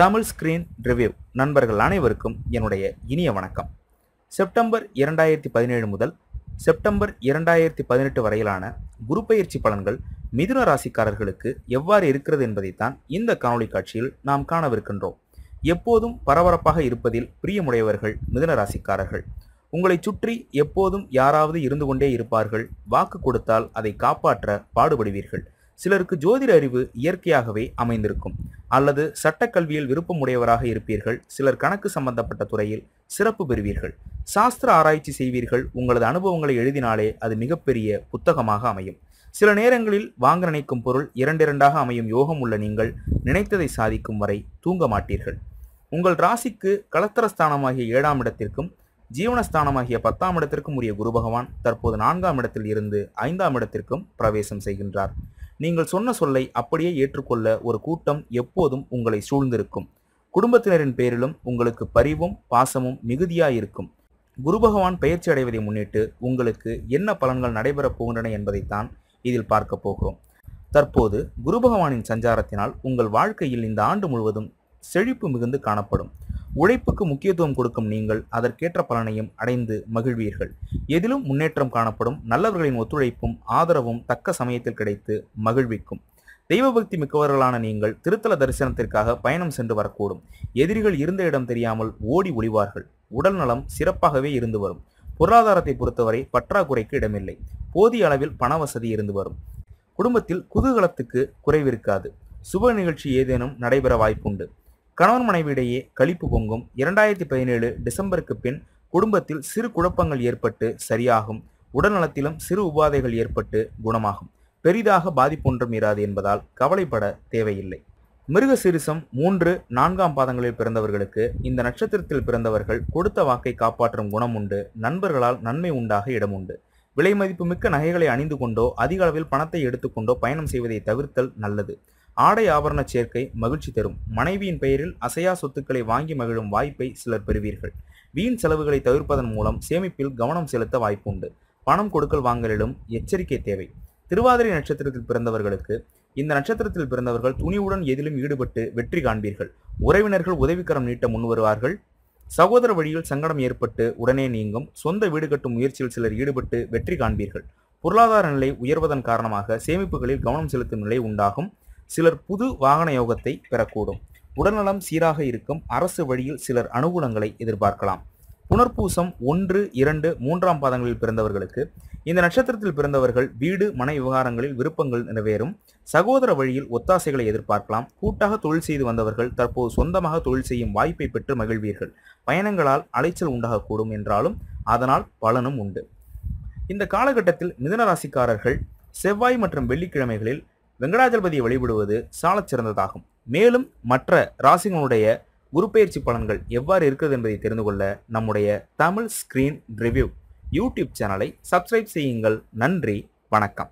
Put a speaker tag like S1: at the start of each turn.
S1: Tamil screen review நண்பர்கள் அனைவருக்கும் என்னுடைய இனிய வணக்கம். செப்டம்பர் இரண்டாயிரத்தி பதினேழு முதல் செப்டம்பர் இரண்டாயிரத்தி பதினெட்டு வரையிலான குரு பயிற்சி பலன்கள் மிதுன ராசிக்காரர்களுக்கு எவ்வாறு இருக்கிறது என்பதைத்தான் இந்த காணொளி காட்சியில் நாம் காணவிருக்கின்றோம். எப்போதும் பரபரப்பாக இருப்பதில் பிரியமுடையவர்கள் மிதுன ராசிக்காரர்கள். உங்களை சுற்றி எப்போதும் யாராவது இருந்து கொண்டே இருப்பார்கள். வாக்கு கொடுத்தால் அதை காப்பாற்ற பாடுபடுவீர்கள். சிலருக்கு ஜோதிட அறிவு இயற்கையாகவே அமைந்திருக்கும். அல்லது சட்டக்கல்வியில் விருப்பமுடையவராக இருப்பீர்கள். சிலர் கணக்கு சம்பந்தப்பட்ட துறையில் சிறப்பு பெறுவீர்கள். சாஸ்திர ஆராய்ச்சி செய்வீர்கள். உங்களது அனுபவங்களை எழுதினாலே அது மிகப்பெரிய புத்தகமாக அமையும். சில நேரங்களில் வாங்க நினைக்கும் பொருள் இரண்டிரண்டாக அமையும் யோகம் உள்ள நீங்கள் நினைத்ததை சாதிக்கும் வரை தூங்க மாட்டீர்கள். உங்கள் ராசிக்கு கலத்தரஸ்தானமாகிய ஏழாம் இடத்திற்கும் ஜீவனஸ்தானமாகிய பத்தாம் இடத்திற்கும் உரிய குரு பகவான் தற்போது நான்காம் இடத்தில் இருந்து ஐந்தாம் இடத்திற்கும் பிரவேசம் செய்கின்றார். நீங்கள் சொன்ன சொல்லை அப்படியே ஏற்றுக்கொள்ள ஒரு கூட்டம் எப்போதும் உங்களை சூழ்ந்திருக்கும். குடும்பத்தினரின் பேரிலும் உங்களுக்கு பரிவும் பாசமும் மிகுதியாயிருக்கும். குரு பகவான் பயிற்சி அடைவதை முன்னிட்டு உங்களுக்கு என்ன பலன்கள் நடைபெறப் போகின்றன என்பதைத்தான் இதில் பார்க்க போகிறோம். தற்போது குரு பகவானின் சஞ்சாரத்தினால் உங்கள் வாழ்க்கையில் இந்த ஆண்டு முழுவதும் செழிப்பு மிகுந்து காணப்படும். உழைப்புக்கு முக்கியத்துவம் கொடுக்கும் நீங்கள் அதற்கேற்ற பலனையும் அடைந்து மகிழ்வீர்கள். எதிலும் முன்னேற்றம் காணப்படும் நல்லவர்களின் ஒத்துழைப்பும் ஆதரவும் தக்க சமயத்தில் கிடைத்து மகிழ்விக்கும். தெய்வபக்தி மிக்கவர்களான நீங்கள் திருத்தல தரிசனத்திற்காக பயணம் சென்று வரக்கூடும். எதிரிகள் இருந்த இடம் தெரியாமல் ஓடி ஒளிவார்கள். உடல் நலம் சிறப்பாகவே இருந்து வரும். பொருளாதாரத்தை பொறுத்தவரை பற்றாக்குறைக்கு இடமில்லை. போதிய அளவில் பண வசதி இருந்து வரும். குடும்பத்தில் குதூகலத்துக்கு குறைவிருக்காது. சுப நிகழ்ச்சி ஏதேனும் நடைபெற வாய்ப்புண்டு. கணவன் மனைவியிடையே கழிப்பு பொங்கும். இரண்டாயிரத்தி பதினேழு டிசம்பருக்கு பின் குடும்பத்தில் சிறு குழப்பங்கள் ஏற்பட்டு சரியாகும். உடல்நலத்திலும் சிறு உபாதைகள் ஏற்பட்டு குணமாகும். பெரிதாக பாதிப்பொன்றும் இராது என்பதால் கவலைப்பட தேவையில்லை. மிருக சிறுசம் மூன்று நான்காம் பாதங்களில் பிறந்தவர்களுக்கு இந்த நட்சத்திரத்தில் பிறந்தவர்கள் கொடுத்த வாக்கை காப்பாற்றும் குணம் உண்டு. நண்பர்களால் நன்மை உண்டாக இடம் உண்டு. விலை மதிப்புமிக்க நகைகளை அணிந்து கொண்டோ அதிக அளவில் பணத்தை எடுத்துக்கொண்டோ பயணம் செய்வதை தவிர்த்தல் நல்லது. ஆடை ஆபரண சேர்க்கை மகிழ்ச்சி தரும். மனைவியின் பெயரில் அசையா சொத்துக்களை வாங்கி மகிழும் வாய்ப்பை சிலர் பெறுவீர்கள். வீண் செலவுகளை தவிர்ப்பதன் மூலம் சேமிப்பில் கவனம் செலுத்த வாய்ப்புண்டு. பணம் கொடுக்கல் வாங்கலிலும் எச்சரிக்கை தேவை. திருவாதிரை நட்சத்திரத்தில் பிறந்தவர்களுக்கு இந்த நட்சத்திரத்தில் பிறந்தவர்கள் துணிவுடன் எதிலும் ஈடுபட்டு வெற்றி காண்பீர்கள். உறவினர்கள் உதவிக்கரம் நீட்ட முன்வருவார்கள் சகோதர வழியில் சங்கடம் ஏற்பட்டு உடனே நீங்கும். சொந்த வீடு கட்டும் முயற்சியில் சிலர் ஈடுபட்டு வெற்றி காண்பீர்கள். பொருளாதார நிலை உயர்வதன் காரணமாக சேமிப்புகளில் கவனம் செலுத்தும் நிலை உண்டாகும். சிலர் புது வாகன யோகத்தை பெறக்கூடும். உடல்நலம் சீராக இருக்கும் அரசு வழியில் சிலர் அனுகூலங்களை எதிர்பார்க்கலாம். புனர்பூசம் ஒன்று இரண்டு மூன்றாம் பாதங்களில் பிறந்தவர்களுக்கு இந்த நட்சத்திரத்தில் பிறந்தவர்கள் வீடு மன விவகாரங்களில் விருப்பங்கள் நிறைவேறும். சகோதர வழியில் ஒத்தாசைகளை எதிர்பார்க்கலாம். கூட்டாக தொழில் செய்து வந்தவர்கள் தற்போது சொந்தமாக தொழில் செய்யும் வாய்ப்பை பெற்று மகிழ்வீர்கள். பயணங்களால் அலைச்சல் உண்டாகக்கூடும் என்றாலும் அதனால் பலனும் உண்டு. இந்த காலகட்டத்தில் மிதன ராசிக்காரர்கள் செவ்வாய் மற்றும் வெள்ளிக்கிழமைகளில் வெங்கடாஜலபதியை வழிபடுவது சாலச் சிறந்ததாகும். மேலும் மற்ற ராசிகளுடைய குருப்பெயர்ச்சி பலன்கள் எவ்வாறு இருக்கிறது என்பதை தெரிந்து கொள்ள நம்முடைய தமிழ் ஸ்கிரீன் ரிவ்யூ யூடியூப் சேனலை சப்ஸ்கிரைப் செய்யுங்கள். நன்றி வணக்கம்.